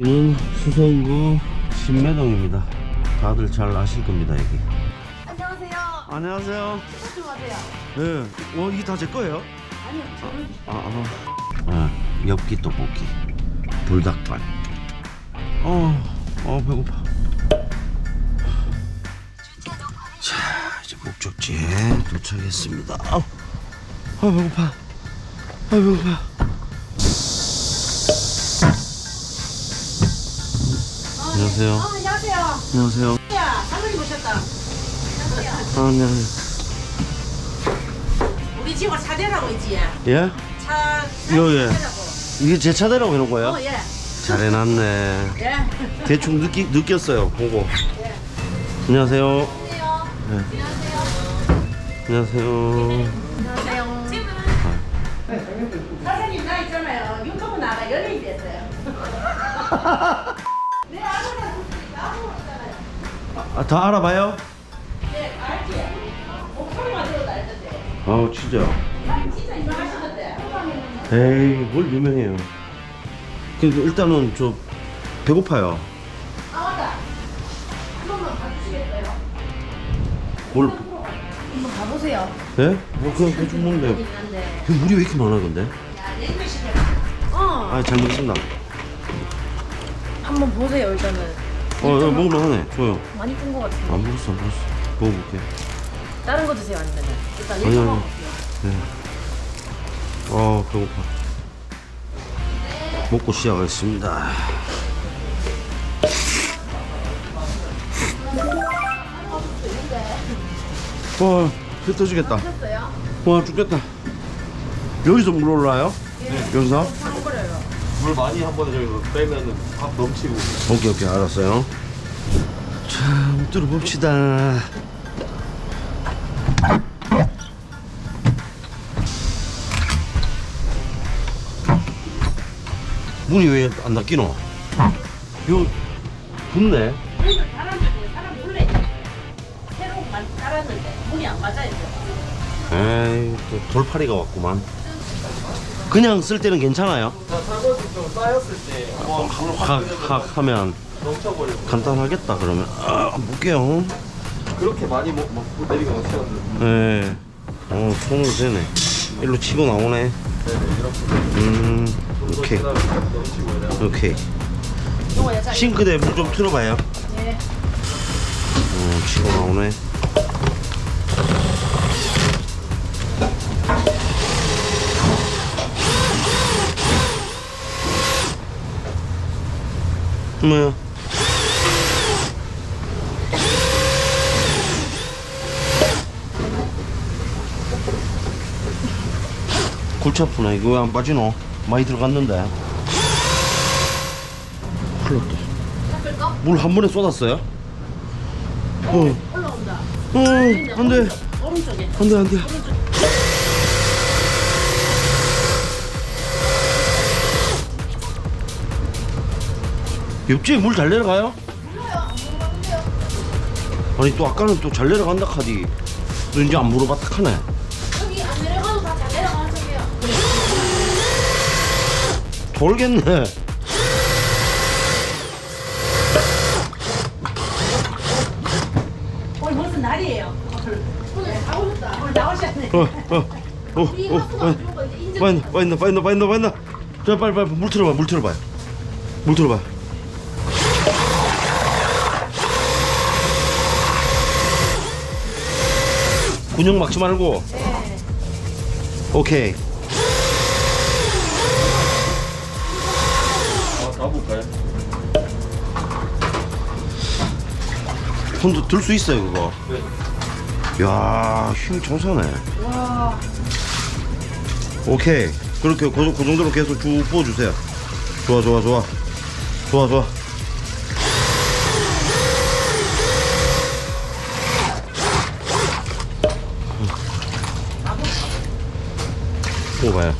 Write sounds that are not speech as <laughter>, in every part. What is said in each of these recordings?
여기는 수성구 신매동입니다. 다들 잘 아실 겁니다, 여기. 안녕하세요. 안녕하세요. 좀 하세요. 네. 어, 이게 다 제 거예요? 아니요, 저는 아, 아. 아, 엽기 떡볶이. 불닭발. 어, 어, 배고파. 자, 이제 목적지에 도착했습니다. 아, 아 배고파. 아, 배고파. 안녕하세요. 어, 안녕하세요. 안녕하세요. 야, 사모님 오셨다. 아, 안녕하세요. 우리 집을 차대라고 있지. 예? 차. 요, 예. 이게 제 차대라고 해놓은 거예요? 어, 예. 잘 해놨네. 예. 대충 느끼, 느꼈어요, 보고. 안녕하세요. 안녕하세요. 네. 안녕하세요. 안녕하세요. 사장님 나 있잖아요. 유튜브 나가 연예인 됐어요. <laughs> 아, 다 알아봐요? 네, 알지. 목소리만 들어도 알던데. 아, 진짜. 아니 진짜 유명하시던데. 에이, 뭘 유명해요. 그래도 일단은 저 배고파요. 아 맞다. 한 번만 봐주시겠어요? 뭘, 한번 가보세요. 예? 뭐 그냥 대충 먹는데. 있는데. 그 물이 왜 이렇게 많아, 근데? 야, 냉면 시켜. 어. 아, 잘 먹겠습니다. 한번 보세요 일단은. 어, 어 먹으면 하네. 좋아요. 많이 끈 것 같아요. 안 먹었어, 안 먹었어. 먹어볼게. 다른 거 드세요 아니면 일단 아니, 이거 아니. 먹을게요. 네. 아, 배고파. 먹고 시작하겠습니다. 와, 배 터지겠다. 와, 죽겠다. 여기서 물 올라요? 여기서? 물 많이 한 번에 저기 빼면 밥 넘치고 오케이, 오케이, 알았어요. 자, 한번 뚫어봅시다. 문이 왜 안 닫히노? 이거 붙네. 문을 달았는데 사람 몰래 새로 만 달았는데 문이 안 맞아요. 에이, 또 돌파리가 왔구만. 그냥 쓸 때는 괜찮아요? 좀 쌓였을 때 한번 확, 확 하면 넘쳐버리고 간단하겠다, 그러면. 아, 볼게요. 그렇게 많이 뭐, 뭐 내리가 넘치었는데 예. 어, 손으로 되네. 일로 치고 나오네. 네네 이렇게 음, 오케이. 지나면 넘치고 이래요 오케이. 싱크대 물 좀 틀어봐요. 네. 어, 치고 나오네. 뭐야? 골치 아프네. 이거 왜 안 빠지노? 많이 들어갔는데. 큰일 났다. 섞을 거? 물한 번에 쏟았어요? 어, 올라온다. 어, 안 돼. 오른쪽에. 안 돼, 안 돼. 옆집에 물 잘 내려가요? 아니, 또 아까는 또 잘 내려간다 카디. 또 이제 안 물어봤다 카네. 여기 안 내려가도 다 잘 내려가는 쪽이에요. 돌겠네. 오늘 무슨 날이에요? 오늘 나오셨다. 오늘 나오셨네. 어, 어, 어, 이 어, 화수가 어. 안 좋은 거 이제 인증. 빨리, 빨리. 자, 물 틀어봐, 물 틀어봐요. 물 틀어봐. 군용 막지 말고. 네. 오케이. 아 가볼까요? 손도 들 수 있어요, 그거. 네 야, 힘 정사네. 와. 오케이. 그렇게 그, 그 정도로 계속 쭉 부어주세요. 좋아, 좋아, 좋아. 좋아, 좋아. 부어봐요.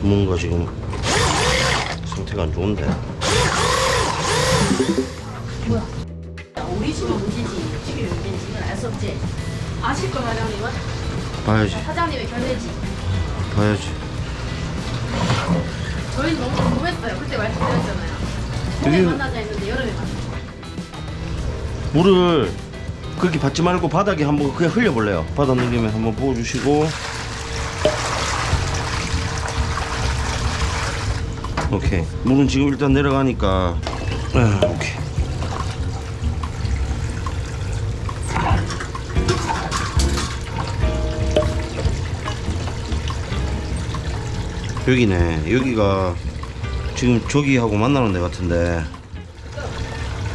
뭔가 지금 상태가 안 좋은데 뭐야? 우리 집은 문제지. 집이 왜 문제인지 이건 알수 없지. 아실 거 사장님은? 봐야지 사장님의 견해지. 봐야지 저희는 너무 궁금했어요. 그때 말씀드렸잖아요. 봄에 되게- 만나자 했는데 여름에 만나. 물을 그렇게 받지 말고 바닥에 한번 그냥 흘려볼래요 바닥 넘김에 한번 부어주시고 오케이 물은 지금 일단 내려가니까 아, 오케이 여기네 여기가 지금 저기하고 만나는 데 같은데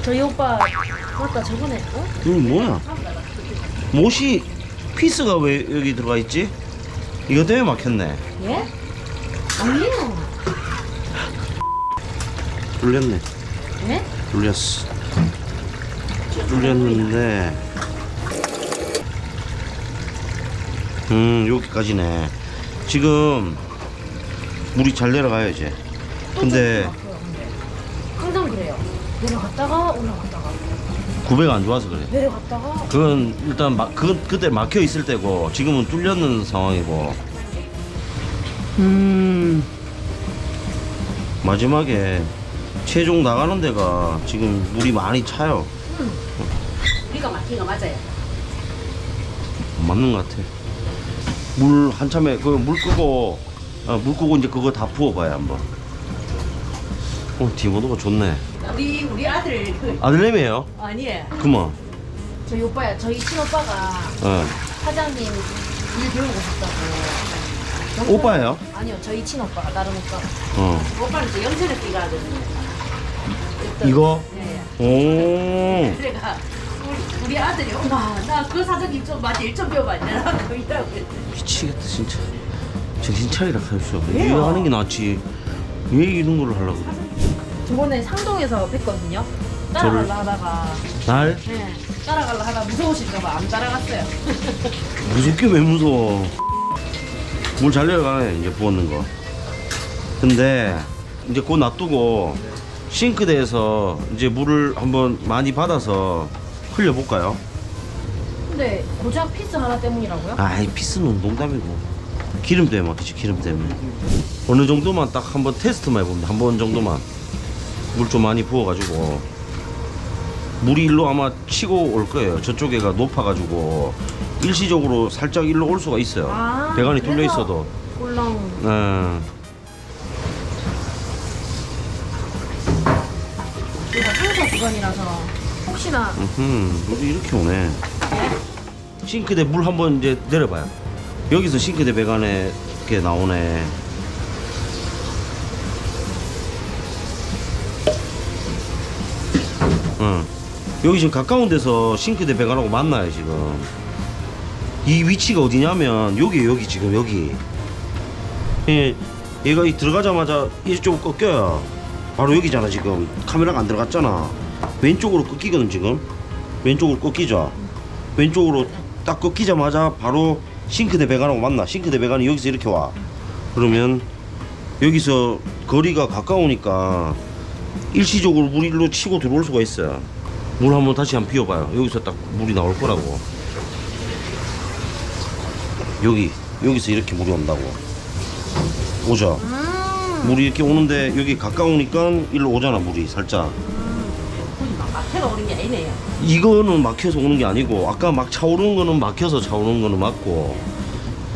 저희 오빠 맞다 저번에 어? 이거 뭐야 못이 피스가 왜 여기 들어가 있지? 이거 때문에 막혔네 예? 아니에요. 뚫렸네 예? 뚫렸어 뚫렸는데 음 여기까지네 지금 물이 잘 내려가요 이제. 근데 항상 그래요. 내려갔다가 올라갔다가. 구배가 안 좋아서 그래 내려갔다가. 그건 일단 막 그건 그때 막혀 있을 때고 지금은 뚫렸는 상황이고. 음. 마지막에 최종 나가는 데가 지금 물이 많이 차요. 우리가 막힌 거 맞아요. 맞는 것 같아. 물 한참에 그 물 끄고 어, 물 끄고 이제 그거 다 부어봐요 한번 어 디모도가 좋네 우리 우리 아들 그 아들내미에요 아니에요. 그만 저희 오빠야 저희 친오빠가 어. 사장님 일 배우고 싶다고. 오빠예요? 아니요 저희 친오빠가 다른 오빠. 어 오빠는 이제 염색을 뛰가 하거든요. 이거 네. 오 그래가 우리, 우리 아들이 엄마 나 그 사장님 좀 맞아 일좀 배워봐 이라고 이라고 그랬더니 미치겠다 진짜 정신 차리라 하십시오 왜요? 이거 하는 게 낫지 왜 이런 걸 하려고 저번에 상동에서 뵀거든요. 따라갈라 하다가 날 네 따라갈라 하다 무서우실까봐 안 따라갔어요. <laughs> 무섭게 왜 무서워 물잘 내려가네 이제 부었는 거 근데 이제 곧 놔두고 싱크대에서 이제 물을 한번 많이 받아서 흘려볼까요? 근데 고작 피스 하나 때문이라고요? 아이 피스는 농담이고 기름 때문에 막히지 기름 때문에. 어느 정도만 딱 한번 테스트만 해봅니다. 한 번 정도만. 물 좀 많이 부어가지고. 물이 일로 아마 치고 올 거예요. 저쪽에가 높아가지고. 일시적으로 살짝 일로 올 수가 있어요. 아, 배관이 뚫려 그래서- 있어도. 꼴랑 네. 이거 상사 구간이라서 혹시나 음, 물이 이렇게 오네. 싱크대 물 한번 이제 내려봐요 여기서 싱크대 배관에 이렇게 나오네. 응. 여기 지금 가까운 데서 싱크대 배관하고 만나요 지금. 이 위치가 어디냐면 여기 여기 지금 여기. 예, 얘가 이 들어가자마자 이쪽 꺾여요. 바로 여기잖아 지금. 카메라가 안 들어갔잖아. 왼쪽으로 꺾이거든 지금. 왼쪽으로 꺾이죠. 왼쪽으로 딱 꺾이자마자 바로 싱크대 배관하고 만나. 싱크대 배관이 여기서 이렇게 와. 그러면 여기서 거리가 가까우니까 일시적으로 물이 일로 치고 들어올 수가 있어요. 물 한번 다시 한번 비워봐요. 여기서 딱 물이 나올 거라고. 여기 여기서 이렇게 물이 온다고. 오죠? 음. 물이 이렇게 오는데 여기 가까우니까 일로 오잖아 물이 살짝 막 마태가 오는 게 아니네요. 이거는 막혀서 오는 게 아니고 아까 막 차오르는 거는 막혀서 차오르는 거는 맞고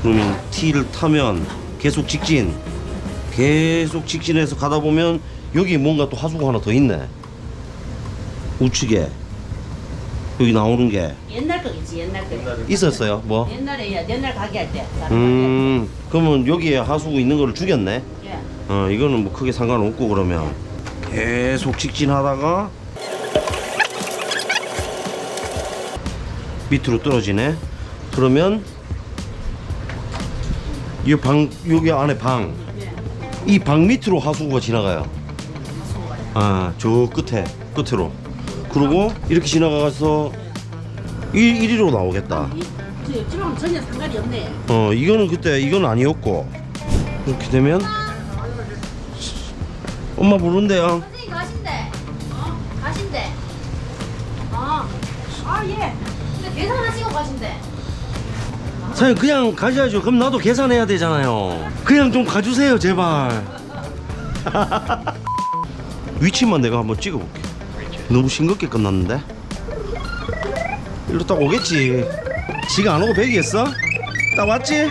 그러면 T를 타면 계속 직진 계속 직진해서 가다 보면 여기 뭔가 또 하수구 하나 더 있네 우측에 여기 나오는 게 옛날 거겠지 옛날 거. 있었어요 뭐? 옛날에 야, 옛날 가게 할 때. 다른 음 그러면 여기에 하수구 있는 거를 죽였네. 예. 어 이거는 뭐 크게 상관없고 그러면 계속 직진하다가 밑으로 떨어지네 그러면 이 방 여기 안에 방이 예. 방 밑으로 하수구가 지나가요 아 저 끝에 끝으로 그리고 이렇게 지나가서 이 이리로 나오겠다 이, 저, 지금 전혀 상관이 없네. 어 이거는 그때 이건 아니었고 이렇게 되면 엄마 부른대요 선생님 가신대. 어? 가신대. 아 예. 계산하시고 가신대. 사장님 그냥 가셔야죠 그럼 나도 계산해야 되잖아요 그냥 좀 가주세요 제발 <laughs> 위치만 내가 한번 찍어볼게 너무 싱겁게 끝났는데 일로 딱 오겠지 지가 안 오고 배기했어? 딱 왔지?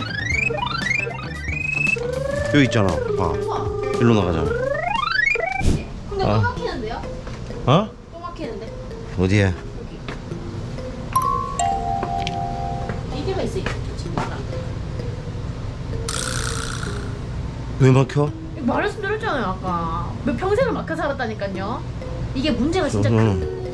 여기 있잖아 봐 일로 나가잖아 근데 아. 또 막히는데요? 어? 또 막히는데? 어디에? 왜 막혀? 말씀드렸잖아요 아까. 몇 평생을 막혀 살았다니까요. 이게 문제가 진짜 큰,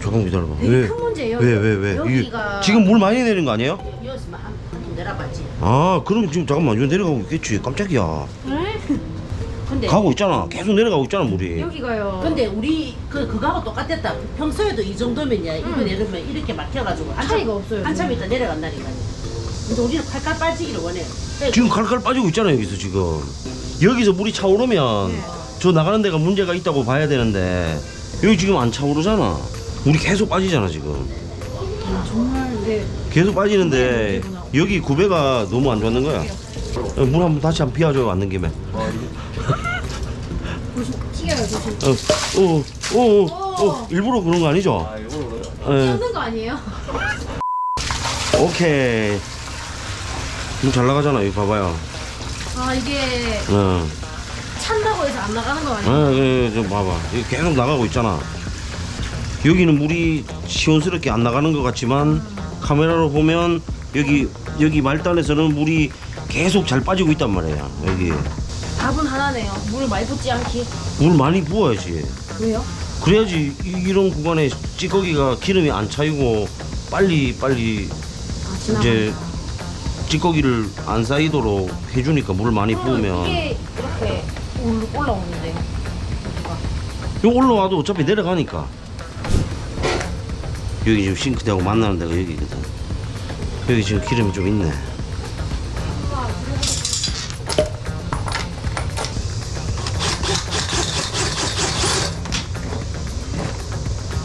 조금 기다려봐 되게 왜? 큰 문제예요. 왜 왜 왜? 이게 여기가 지금 물 많이 내린 거 아니에요? 한통 내려봤지. 아 그럼 지금 잠깐만 이거 내려가고 있겠지 깜짝이야 네? <laughs> 근데 가고 있잖아 계속 내려가고 있잖아 물이 여기가요. 근데 우리 그 그거하고 똑같았다. 평소에도 이 정도면야 이거 내리면 이렇게 막혀가지고 한참, 차이가 없어요. 한참 있다 내려간다니까요. 근데 우리는 칼칼 빠지기를 원해요. 네, 지금 칼칼 빠지고 있잖아 여기서 지금 여기서 물이 차오르면 네. 저 나가는 데가 문제가 있다고 봐야 되는데 여기 지금 안 차오르잖아 물이 계속 빠지잖아 지금 정말 네. 계속 빠지는데. 여기 구배가 너무 안 좋는 거야 어, 물 한번 다시 한번 비워줘 왔는 김에 <laughs> 튀겨요 조심. 어, 어, 어, 어, 어, 일부러 그런 거 아니죠? 아 이거 그래요? 예. 튀는 거 아니에요? 오케이 물잘 나가잖아 이거 봐봐요 아 이게 어. 찬다고 해서 안 나가는 거 아니에요? 아, 예, 좀 봐봐. 이거 계속 나가고 있잖아. 여기는 물이 시원스럽게 안 나가는 것 같지만 카메라로 보면 여기 여기 말단에서는 물이 계속 잘 빠지고 있단 말이야. 여기 답은 하나네요. 물을 많이 붓지 않기. 물 많이 부어야지. 왜요? 그래야지 이- 이런 구간에 찌꺼기가 기름이 안 차이고 빨리 빨리 아 지나가. 이제 찌꺼기를 안 쌓이도록 해주니까 물 많이 부으면. 이게 이렇게 올- 올라오는데. 요 올라와도 어차피 내려가니까. 여기 지금 싱크대하고 만나는 데가 여기거든. 여기 지금 기름이 좀 있네.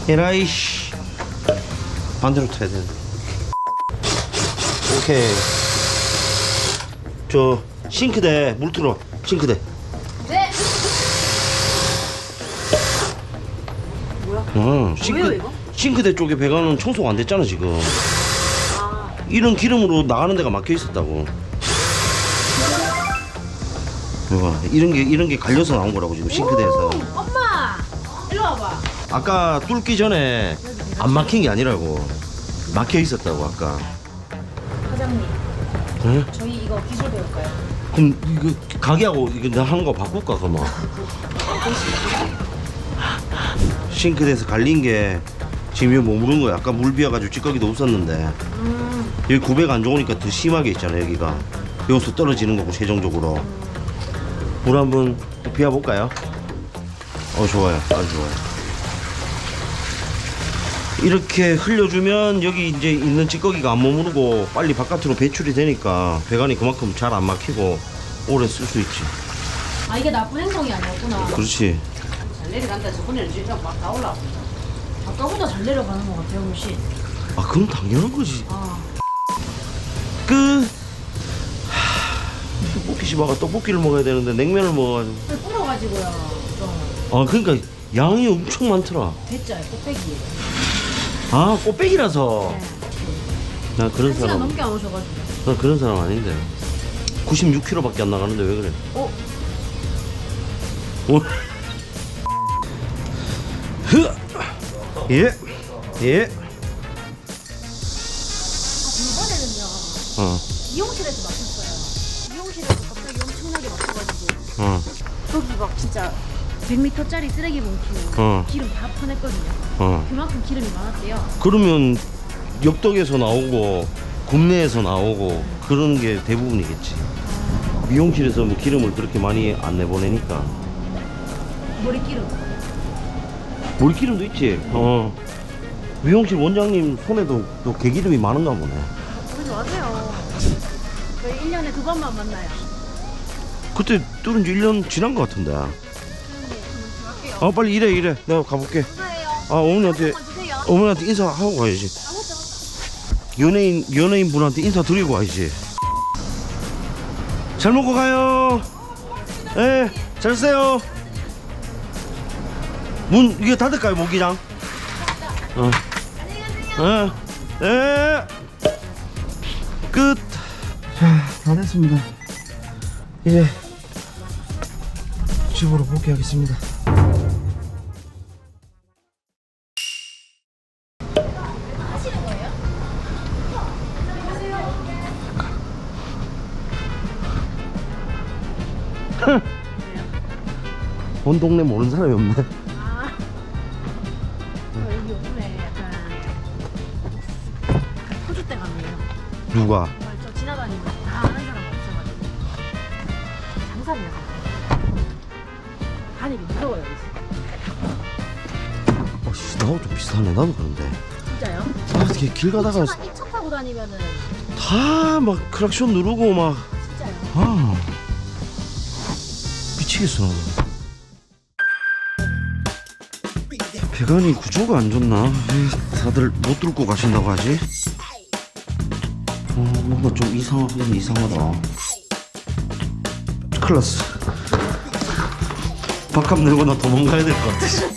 에라이씨. 반대로 타야 되는데 오케이 저 싱크대 물 틀어 싱크대. 네. 어, 뭐예요, 싱크, 이거? 싱크대 쪽에 배관은 청소가 안 됐잖아 지금. 아. 이런 기름으로 나가는 데가 막혀 있었다고. 봐봐 이런 게 이런 게 갈려서 나온 거라고 지금 싱크대에서. 오, 엄마! 일로 와봐. 아까 뚫기 전에 안 막힌 게 아니라고. 막혀 있었다고 아까. 사장님. 응? 이거 기술? 그럼 이거 가게하고 이거 내가 하는 거 바꿀까 그러면 싱크대에서 갈린 게 지금 여기 머무른 거야. 아까 물 비어가지고 찌꺼기도 없었는데. 음. 여기 구배가 안 좋으니까 더 심하게 있잖아 여기가. 여기서 떨어지는 거고 최종적으로. 물 한번 비워볼까요? 어 좋아요. 아주 좋아요 이렇게 흘려주면 여기 이제 있는 찌꺼기가 안 머무르고 빨리 바깥으로 배출이 되니까 배관이 그만큼 잘 안 막히고 오래 쓸 수 있지 아 이게 나쁜 행동이 아니었구나. 그렇지 잘 내려간다. 저번에는 진짜 막다 올라오고. 아까보다 잘 내려가는 것 같아요 훨씬. 아 그럼 당연한 거지 아 끝 하, 떡볶이 집아가 떡볶이를 먹어야 되는데 냉면을 먹어가지고 불어가지고요. 좀아 그러니까 양이 엄청 많더라 됐죠 꽃배기. 아 꽃배기라서 나 그런 한 시간 사람 넘게 안 오셔가지고. 나 그런 사람 아닌데 96kg밖에 안 나가는데 왜 그래 어? 오. 흐. 예. 예. 이번에는요 어. 미용실에서 막혔어요. 미용실에서 갑자기 엄청나게 막혀가지고 어. 저기 막 진짜 100m짜리 쓰레기 봉투 어. 기름 다 퍼냈거든요. 어. 그만큼 기름이 많았대요. 그러면 엽떡에서 나오고 국내에서 나오고 그런 게 대부분이겠지. 미용실에서 뭐 기름을 그렇게 많이 안 내보내니까 머리 기름. 물기름도 있지. 어. 미용실 원장님 손에도 또 개기름이 많은가 보네. 그러지 마세요. 저희 1년에 두 번만 만나요. 그때 뚫은 지 1년 지난 것 같은데. 아 빨리 일해 일해. 내가 가볼게. 아 어머니 어떻게? 한번 주세요. 어머니한테 인사하고 가야지. 연예인 연예인 분한테 인사 드리고 가야지. 잘 먹고 가요. 예, 잘 쓰세요. 문 이게 닫을까요 모기장? 어. 예, 예. 끝. 자, 다 됐습니다. 이제 집으로 복귀하겠습니다. 온 동네 모르는 사람이 없네. 여기 오네 약간 때 같네요. 누가? 정말 저 지나다니면 다 아는 사람 없어가지고 나가요. 다니기 무서워요 이제. 어, 씨, 나하고 좀 비슷하네. 나도 그런데. 진짜요? 아, 어떻게 길 가다가 이차 타고 다니면은 다 막 크락션 누르고 막, 진짜요. 아. 미치겠어, 나도. 배관이 구조가 안 좋나? 왜 다들 못 뚫고 가신다고 하지? 어, 뭔가 좀 이상하긴 이상하다. 났어. 밥값 내고 나 도망가야 될 것 같아.